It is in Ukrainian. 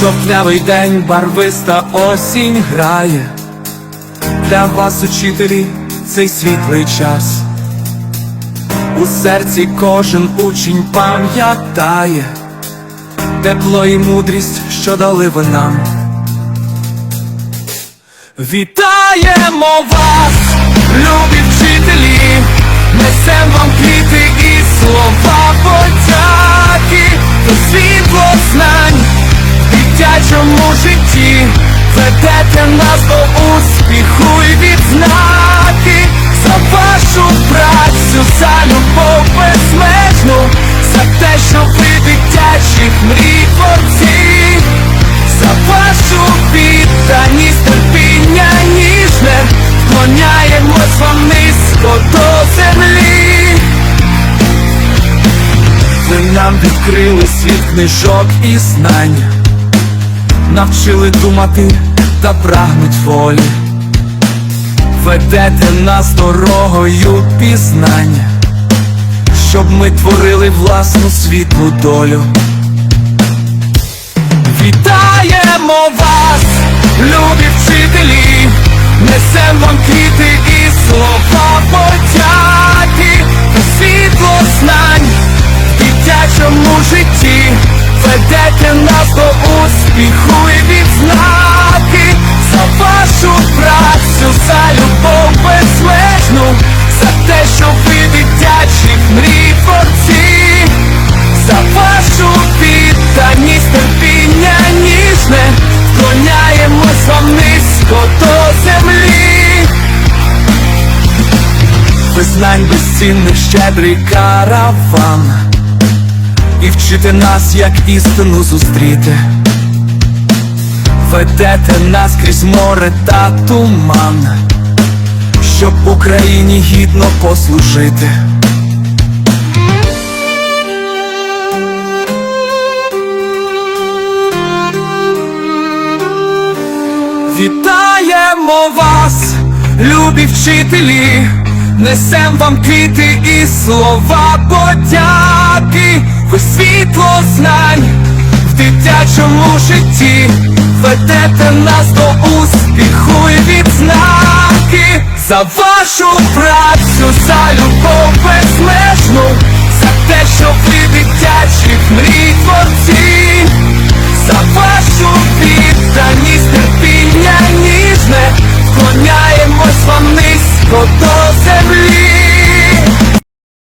Жовтневий день, барвиста осінь грає. Для вас, учителі, цей світлий час. У серці кожен учень пам'ятає тепло і мудрість, що дали ви нам. Вітаємо вас, любі дитячому житті, ведете нас до успіху і відзнаки, за вашу працю, за любов безмежну, за те, що ви дитячих мрій творці. За вашу відданість, терпіння ніжне, вклоняємось вам низько до землі. Ви нам відкрили світ книжок і знань, навчили думати та прагнуть волі, ведете нас дорогою пізнання, щоб ми творили власну світлу долю. Вітаємо вас, любі вчителі, несем вам квіти і слова подяки, світло знань. В дитячому житті, ведете нас до успіху Визнань безцінний щедрий караван, і вчити нас, як істину зустріти. Ведете нас крізь море та туман, щоб Україні гідно послужити. Вітаємо вас, любі вчителі, несем вам квіти і слова подяки, ви світло знань в дитячому житті, ведете нас до успіху і відзнаки, за вашу працю, за любов